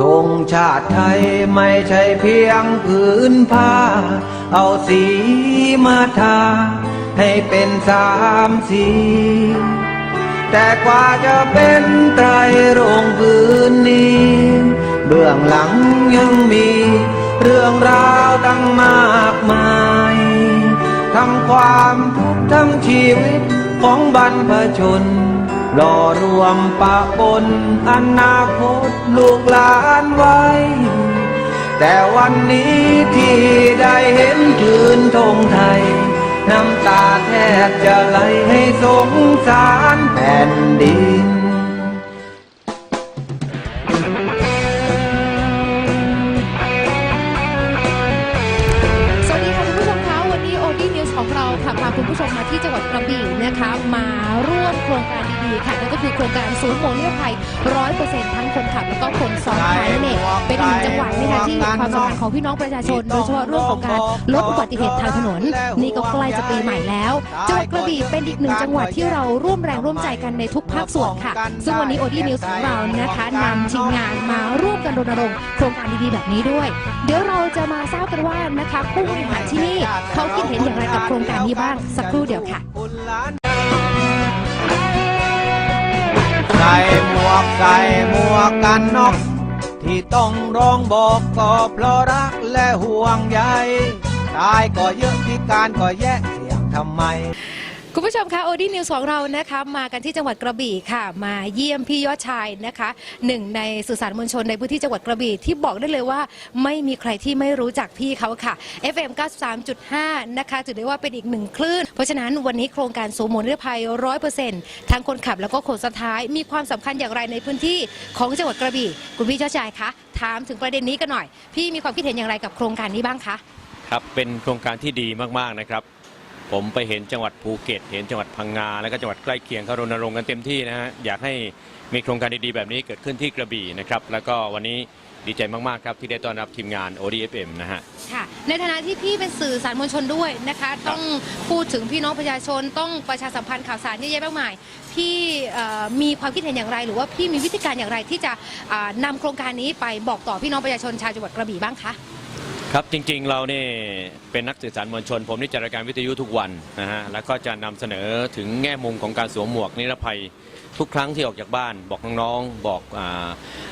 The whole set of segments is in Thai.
ธงชาติไทยไม่ใช่เพียงผืนผ้า เอาสีมาทา ให้เป็นสามสี แต่กว่าจะเป็นไตรรงค์พื้นนี้ เบื้องหลังยังมีเรื่องราวตั้งมากมาย ทั้งความทุกข์ทั้งชีวิตของบรรพชน รอรวมปะปนอนาคตลูกหลานไว้ แต่วันนี้ที่ได้เห็นยืนธงไทย น้ำตาแทบจะไหลให้สงสารแผ่นดิน ศูนย์โมนิรภัยร้อยเปอร์เซ็นต์ทั้งคนขับแล้วก็คนซ้อนท้ายนั่นเองเป็นอีกหนึ่งจังหวัดนะคะที่ความสำคัญของพี่น้องประชาชน โดยเฉพาะเรื่องของการลดอุบัติเหตุทางถนน นี่ก็ใกล้จะปีใหม่แล้วจังหวัดกระบี่เป็นอีกหนึ่งจังหวัดที่เราร่วมแรงร่วมใจกันในทุกภาคส่วนค่ะ ซึ่งวันนี้โอดีนิวส์ของเรานะคะนำทีมงานมาร่วมกันรณรงค์โครงการดีๆแบบนี้ด้วย เดี๋ยวเราจะมาทราบกันว่านะคะผู้บริหารที่นี่เขาคิดเห็นอย่างไรกับโครงการนี้บ้างสักครู่เดียวค่ะ ส่หมวกใส่หมวกกันน็อกที่ต้องร้องบอกก็เพราะรักและห่วงใยตายก็เยอะพิการก็แยะเสียงทำไม คุณผู้ชมคะโอดีนิวส์ของเรานะคะมากันที่จังหวัดกระบี่ค่ะ มาเยี่ยมพี่ยอดชายนะคะหนึ่งในสื่อสารมวลชนในพื้นที่จังหวัดกระบี่ที่บอกได้เลยว่าไม่มีใครที่ไม่รู้จักพี่เขาค่ะ FM 93.5 นะคะถือได้ว่าเป็นอีกหนึ่งคลื่น เพราะฉะนั้นวันนี้โครงการสูงมนิรภัย100%ทั้งคนขับแล้วก็คนสุดท้ายมีความสำคัญอย่างไรในพื้นที่ของจังหวัดกระบี่ คุณพี่ยอดชายคะถามถึงประเด็นนี้กันหน่อย พี่มีความคิดเห็นอย่างไรกับโครงการนี้บ้างคะครับเป็นโครงการที่ดีมากๆนะครับ ผมไปเห็นจังหวัดภูเก็ต เห็นจังหวัดพังงา แล้วก็จังหวัดใกล้เคียงเขารณรงค์กันเต็มที่นะฮะอยากให้มีโครงการดีๆ แบบนี้เกิดขึ้นที่กระบี่นะครับ แล้วก็วันนี้ดีใจมากๆครับที่ได้ต้อนรับทีมงาน ODFM นะฮะ ค่ะ ในฐานะที่พี่เป็นสื่อสารมวลชนด้วยนะคะ ต้องพูดถึงพี่น้องประชาชน ต้องประชาสัมพันธ์ข่าวสารเยอะแยะมากมาย พี่เอ่อมีความคิดเห็นอย่างไร หรือว่าพี่มีวิธีการอย่างไรที่จะอ่านำโครงการนี้ไปบอกต่อพี่น้องประชาชนชาวจังหวัดกระบี่บ้างคะ ครับจริงๆเราเนี่ยเป็นนักสื่อสารมวลชน ผมนี่จัดรายการวิทยุทุกวันนะฮะแล้วก็จะนำเสนอถึงแง่มุมของการสวมหมวกนิรภัยทุกครั้งที่ออกจากบ้าน บอกน้องๆบอกอ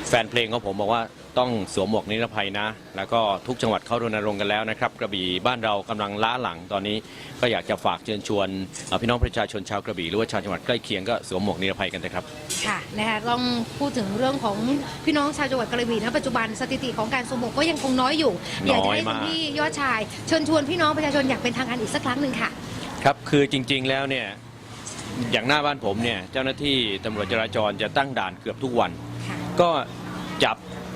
แฟนเพลงของผมบอกว่า ต้องสวมหมวกนิรภัยนะ แล้วก็ทุกจังหวัดเข้ารณรงค์กันแล้วนะครับ กระบี่บ้านเรากำลังล้าหลังตอนนี้ ก็อยากจะฝากเชิญชวนอ่าพี่น้องประชาชนชาวกระบี่หรือว่าชาวจังหวัดใกล้เคียงก็สวมหมวกนิรภัยกันนะครับ ค่ะนะคะต้องพูดถึงเรื่องของพี่น้องชาวจังหวัดกระบี่ณปัจจุบันสถิติของการสวมหมวกก็ยังคงน้อยอยู่อยากจะให้น้อยคุมาณกพี่ยอดชายเชิญชวนพี่น้องประชาชนอยากเป็นทางการอีกสักครั้งหนึ่งค่ะ ครับ คือจริงๆ แล้วเนี่ย อย่างหน้าบ้านผมเนี่ย เจ้าหน้าที่ตำรวจจราจรจะตั้งด่านเกือบทุกวัน ค่ะ ก็จับปรับ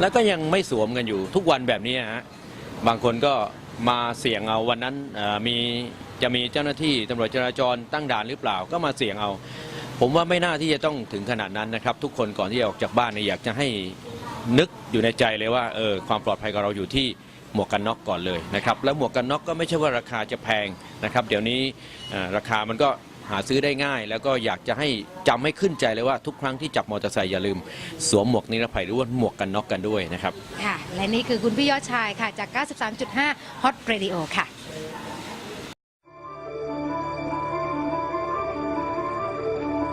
แล้วก็ยังไม่สวมกันอยู่ทุกวันแบบนี้ฮะบางคนก็มาเสี่ยงเอาวันนั้นมีจะมีเจ้าหน้าที่ตำรวจจราจรตั้งด่านหรือเปล่าก็มาเสี่ยงเอา ผมว่าไม่น่าที่จะต้องถึงขนาดนั้นนะครับ ทุกคนก่อนที่จะออกจากบ้านเนี่ยอยากจะให้นึกอยู่ในใจเลยว่าเออความปลอดภัยของเราอยู่ที่หมวกกันน็อกก่อนเลยนะครับแล้วหมวกกันน็อกก็ไม่ใช่ว่าราคาจะแพงนะครับ เดี๋ยวนี้ราคามันก็ หาซื้อได้ง่าย แล้วก็อยากจะให้จำให้ขึ้นใจเลยว่าทุกครั้งที่จับมอเตอร์ไซค์อย่าลืม สวมหมวกนิรภัยหรือว่าหมวกกันน็อกกันด้วยนะครับ ค่ะ และนี่คือคุณพี่ยอดชายค่ะจาก 93.5 Hot Radio ค่ะ